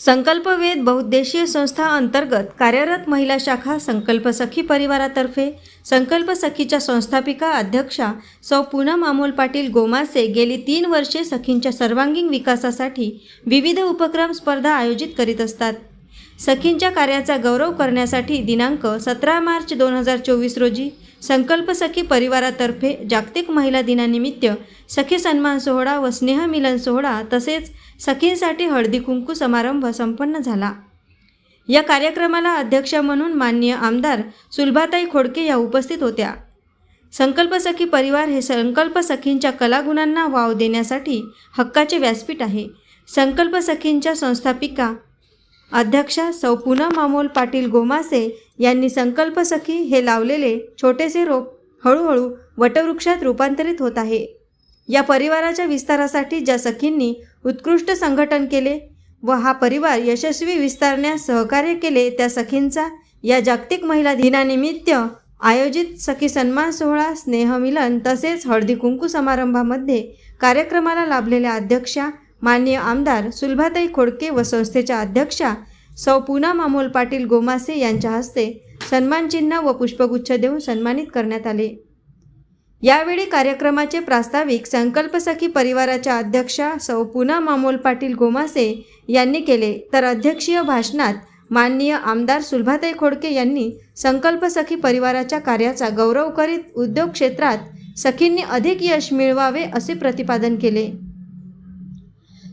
संकल्पवेद बहुद्देशीय संस्था अंतर्गत कार्यरत महिला शाखा संकल्प सखी परिवारातर्फे संकल्प सखीच्या संस्थापिका अध्यक्षा सौ पूनम अमोल पाटील गोमासे गेली तीन वर्षे सखींच्या सर्वांगीण विकासासाठी विविध उपक्रम स्पर्धा आयोजित करीत असतात. सखींच्या कार्याचा गौरव करण्यासाठी दिनांक सतरा मार्च दोन हजार चोवीस रोजी संकल्प सखी परिवारातर्फे जागतिक महिला दिनानिमित्त सखी सन्मान सोहळा व स्नेहमिलन सोहळा तसेच सखींसाठी हळदी कुंकू समारंभ संपन्न झाला. या कार्यक्रमाला अध्यक्ष म्हणून माननीय आमदार सुलभाताई खोडके या उपस्थित होत्या. संकल्प सखी परिवार हे संकल्प सखींच्या कलागुणांना वाव देण्यासाठी हक्काचे व्यासपीठ आहे. संकल्प सखींच्या संस्थापिका अध्यक्षा सौ मामोल पाटील गोमासे यांनी संकल्प सखी हे लावलेले छोटेसे रोप हळूहळू वटवृक्षात रूपांतरित होत आहे. या परिवाराच्या विस्तारासाठी ज्या सखींनी उत्कृष्ट संघटन केले व हा परिवार यशस्वी विस्तारण्यास सहकार्य केले त्या सखींचा या जागतिक महिला दिनानिमित्त आयोजित सखी सन्मान सोहळा स्नेहमिलन तसेच हळदी कुंकू समारंभामध्ये कार्यक्रमाला लाभलेल्या अध्यक्षा माननीय आमदार सुलभाताई खोडके व संस्थेच्या अध्यक्षा सौ पुना मामोल पाटील गोमासे यांच्या हस्ते सन्मानचिन्ह व पुष्पगुच्छ देऊन सन्मानित करण्यात आले. यावेळी कार्यक्रमाचे प्रास्ताविक संकल्प सखी परिवाराच्या अध्यक्षा सौ पुना मामोल पाटील गोमासे यांनी केले. तर अध्यक्षीय भाषणात माननीय आमदार सुलभाताई खोडके यांनी संकल्प सखी परिवाराच्या कार्याचा गौरव करीत उद्योग क्षेत्रात सखींनी अधिक यश मिळवावे असे प्रतिपादन केले.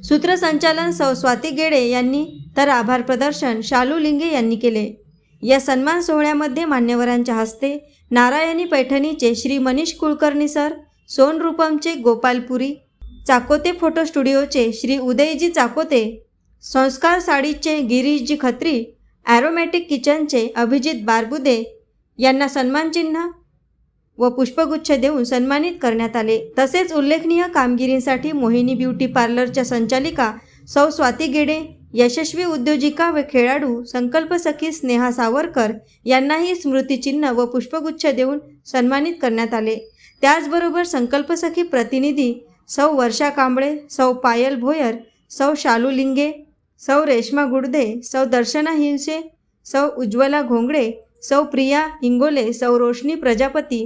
सूत्रसंचालन सौ स्वाती गेडे यांनी तर आभार प्रदर्शन शालू लिंगे यांनी केले. या सन्मान सोहळ्यामध्ये मान्यवरांच्या हस्ते नारायणी पैठणीचे श्री मनीष कुलकर्णी सर सोन रूपमचे गोपालपुरी चाकोते फोटो स्टुडिओचे श्री उदयजी चाकोते संस्कार साडीचे गिरीशजी खत्री ॲरोमॅटिक किचनचे अभिजित बारबुदे यांना सन्मानचिन्ह व पुष्पगुच्छ देऊन सन्मानित करण्यात आले. तसेच उल्लेखनीय कामगिरीसाठी मोहिनी ब्युटी पार्लरच्या संचालिका सौ स्वाती गेडे यशस्वी उद्योजिका व खेळाडू संकल्प सखी स्नेहा सावरकर यांनाही स्मृतिचिन्ह व पुष्पगुच्छ देऊन सन्मानित करण्यात आले. त्याचबरोबर संकल्प सखी प्रतिनिधी सौ वर्षा कांबळे सौ पायल भोयर सौ शालू लिंगे सौ रेश्मा गुडदे सौ दर्शना हिंसे सौ उज्ज्वला घोंगडे सौ प्रिया हिंगोले सौ रोशनी प्रजापती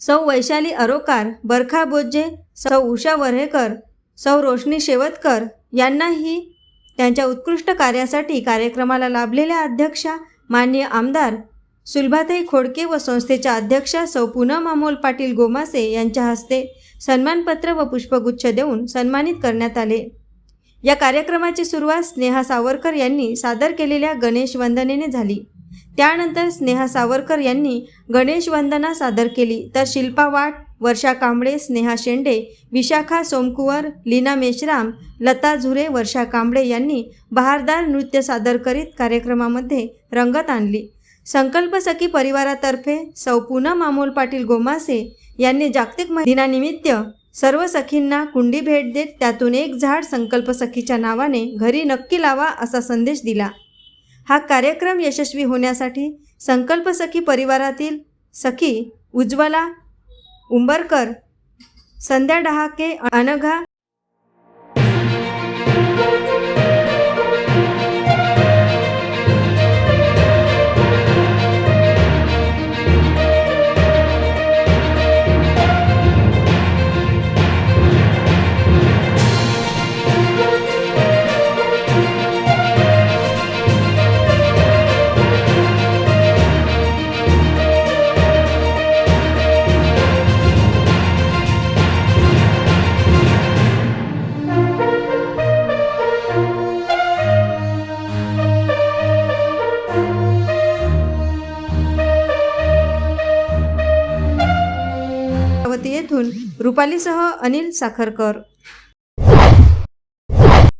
सौ वैशाली अरोकार बरखा बोज्जे सौ उषा वरेकर सौ रोशनी शेवतकर यांनाही त्यांच्या उत्कृष्ट कार्यासाठी कार्यक्रमाला लाभलेल्या अध्यक्षा माननीय आमदार सुलभाताई खोडके व संस्थेच्या अध्यक्षा सौ पूनम अमोल पाटील गोमासे यांच्या हस्ते सन्मानपत्र व पुष्पगुच्छ देऊन सन्मानित करण्यात आले. या कार्यक्रमाची सुरुवात स्नेहा सावरकर यांनी सादर केलेल्या गणेश वंदनेने झाली. त्यानंतर स्नेहा सावरकर यांनी गणेश वंदना सादर केली. तर शिल्पा वाट वर्षा कांबळे स्नेहा शेंडे विशाखा सोमकुवर लीना मेश्राम लता झुरे वर्षा कांबळे यांनी बहारदार नृत्य सादर करीत कार्यक्रमामध्ये रंगत आणली. संकल्प सखी परिवारातर्फे सौ पूनम अमोल पाटील गोमासे यांनी जागतिक दिनानिमित्त सर्व सखींना कुंडी भेट देत त्यातून एक झाड संकल्प सखीच्या नावाने घरी नक्की लावा असा संदेश दिला. हा कार्यक्रम यशस्वी होण्यासाठी संकल्प सखी परिवारातील सखी उज्ज्वला उंबरकर संध्या डहाके अनघा येथून रुपालीसह अनिल साखरकर.